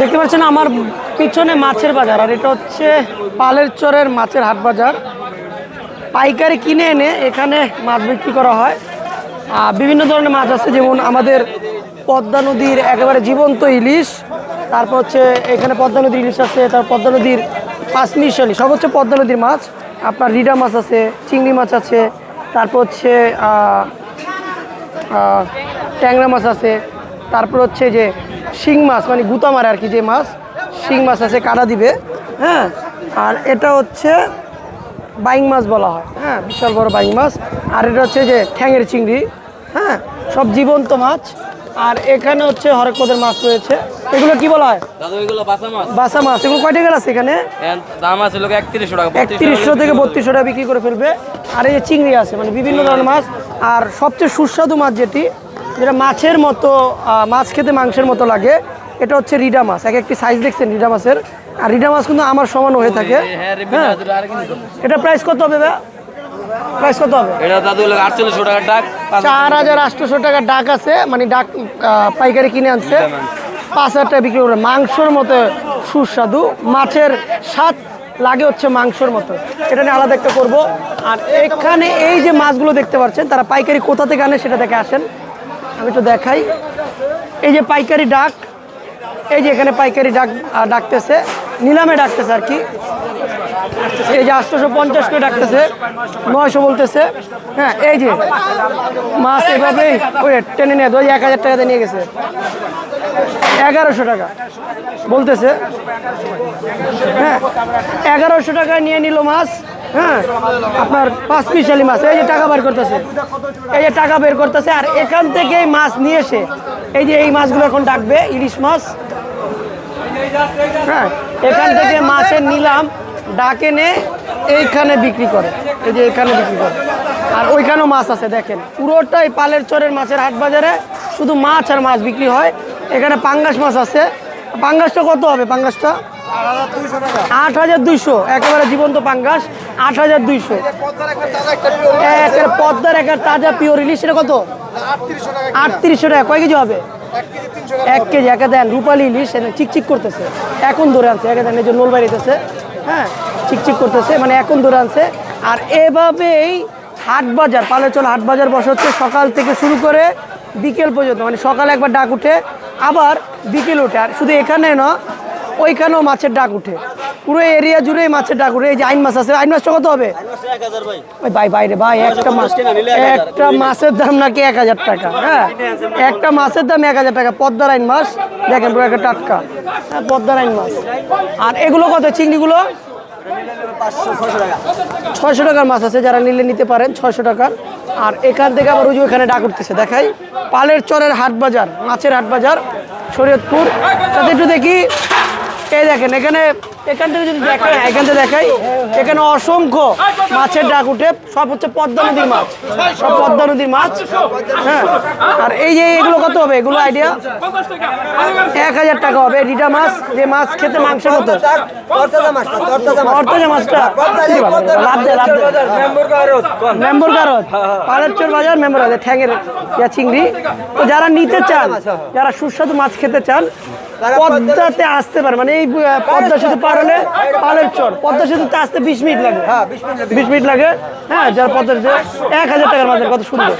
দেখতে পাচ্ছেন আমার পিছনে মাছের বাজার, আর এটা হচ্ছে পালের চরের মাছের হাট বাজার। পাইকারি কিনে এনে এখানে মাছ বিক্রি করা হয়। বিভিন্ন ধরনের মাছ আছে, যেমন আমাদের পদ্মা নদীর একেবারে জীবন্ত ইলিশ, তারপর হচ্ছে এখানে পদ্মা নদীর ইলিশ আছে, তারপর পদ্মা নদীর পাঁচমিশালি, সব হচ্ছে পদ্মা নদীর মাছ। আপনার রিডা মাছ আছে, চিংড়ি মাছ আছে, তারপর হচ্ছে ট্যাংরা মাছ আছে, তারপর হচ্ছে যে শিং মাছ মানে গুতা মারে আর কি যে মাছ শিং মাছ আছে কাটা দিবে হ্যাঁ? আর এটা হচ্ছে বাইং মাছ বলা হয় হ্যাঁ? বিশাল বড় বাইং মাছ। আর এটা হচ্ছে যে ঠ্যাঙের চিংড়ি হ্যাঁ? সব জীবন্ত মাছ। আর এখানে হচ্ছে হরেক পদের মাছ রয়েছে। এগুলো কি বলা হয়? দাদু এগুলো বাসা মাছ। বাসা মাছ। এগুলো কয় টাকার আছে এখানে? দাম আছে লোক একত্রিশশো টাকা থেকে বত্রিশশো টাকা বিক্রি করে ফেলবে। আর এই যে চিংড়ি আছে মানে বিভিন্ন ধরনের মাছ। আর সবচেয়ে সুস্বাদু মাছ যেটি যেটা মাছের মতো মাছ খেতে মাংসের মতো লাগে। এটা হচ্ছে রিডা মাছ। এক একটি সাইজ দেখছেন রিডা মাছের? আর রিডা মাছ কিন্তু আমার সমান হয়ে থাকে। হ্যাঁ হ্যাঁ। এটা প্রাইস কত হবে ভাই? প্রাইস কত হবে? এটা দাদু লোক আটচল্লিশশো টাকার ডাক। পাঁচ- চার হাজার আটশোশো টাকার ডাক আছে। মানে ডাক পাইকারি কিনে আনছে। পাঁচ হাজার টাকা বিক্রি করে। মাংসর মতো সুস্বাদু। মাছের স্বাদ লাগে হচ্ছে মাংসর মতো। এটা নিয়ে আলাদা একটা করব। আর এখানে এই যে মাছগুলো দেখতে পাচ্ছেন তারা পাইকারি কোথা থেকে আনে সেটা দেখে আসেন। আমি একটু দেখাই। এই যে পাইকারি ডাক, এই যে এখানে পাইকারি ডাক ডাকতেছে। নিলামে ডাকতেছে আর কি। এই যে আটশোশো পঞ্চাশ করে ডাকতেছে, নয়শো বলতেছে। হ্যাঁ এই যে মাছ এভাবেই, ওই টেনে নিয়ে, ওই এক হাজার টাকাতে নিয়ে গেছে। এগারোশো টাকা বলতেছে। হ্যাঁ এগারোশো টাকা নিয়ে নিল মাছ। হ্যাঁ আপনার পাঁচ মিশালি মাছ, এই যে টাকা বের করতেছে। এই যে টাকা বের করতেছে আর এখান থেকেই মাছ নিয়ে এসে, এই যে এই মাছগুলো এখন ডাকবে, ইলিশ মাছ। হ্যাঁ এখান থেকে মাছের নিলাম, ডাকে নে, এইখানে বিক্রি করে, এই যে এখানে বিক্রি করে। আর ওইখানেও মাছ আছে, দেখেন। পুরোটাই পালের চরের মাছের হাট বাজারে, শুধু মাছ আর মাছ বিক্রি হয়। এখানে পাঙ্গাস মাছ আছে। পাঙ্গাসটা কত হবে পাঙ্গাসটা? আট হাজার দুইশো। একেবারে জীবন্ত পাঙ্গাস। আট হাজার দুইশো। একের পদ্মার একের তাজা পিওর ইলিশ এটা কত? আটত্রিশশো টাকা। কয় কেজি হবে? এক কেজি, একে দেন, রূপালি ইলিশ চিকচিক করতেছে। এখন ধরে আনছে, একে দেন, এই যে নোল বাইরেতেছে হ্যাঁ চিকচিক করতেছে মানে এখন ধরে আনছে। আর এভাবেই হাট বাজার, পালেচল হাট বাজার বসে সকাল থেকে শুরু করে বিকেল পর্যন্ত। মানে সকালে একবার ডাক উঠে, আবার বিকেল উঠে। আর শুধু এখানে না ওইখানেও মাছের ডাক উঠে। পুরো এরিয়া জুড়েই মাছের ডাক উঠে। এই যে আইন মাছ আছে আইন মাছটা কত হবে? ভাই। বাইরে ভাই একটা মাছ একটা মাছের দাম নাকি এক হাজার টাকা হ্যাঁ? একটা মাছের দাম এক হাজার টাকা। পদ্মার আইন মাছ দেখেন পুরো একটা টাটকা। হ্যাঁ পদ্মার আইন মাছ। আর এগুলো কত? চিংড়িগুলো? ছয়শো টাকার মাছ আছে যারা নিলে নিতে পারেন ছয়শো টাকার। আর এখান থেকে আবার ওই যে ওখানে ডাক উঠতেছে দেখাই। পালের চরের হাট বাজার মাছের হাট বাজার শরীয়তপুর। তাতে একটু দেখি এই দেখেন এখানে এখান থেকে যদি দেখাই এখান থেকে দেখাই এখানে অসংখ্য মাছের ডাক উঠে সব হচ্ছে পদ্মা নদীর মাছ। সব পদ্মা নদীর মাছ। হ্যাঁ। আর এই যে এগুলো কত হবে? এগুলো আইডিয়া এক হাজার টাকা হবে। রিটা মাছ যে মাছ খেতে মাংসের মতো। অর্থজা মাছটা মেম্বর কারত পালেরচর বাজার মেম্বর আছে ঠ্যাঙের চিংড়ি। তো যারা নিতে চান যারা সুস্বাদু মাছ খেতে চান পদ্মাতে আসতে পারে মানে এই পদ্মা সেতু পার হলে পালের চর। পদ্মা সেতুতে আসতে বিশ মিনিট লাগে। বিশ মিনিট লাগে। হ্যাঁ যার পদ্মা সেতু এক হাজার টাকার মাঝে কত সুন্দর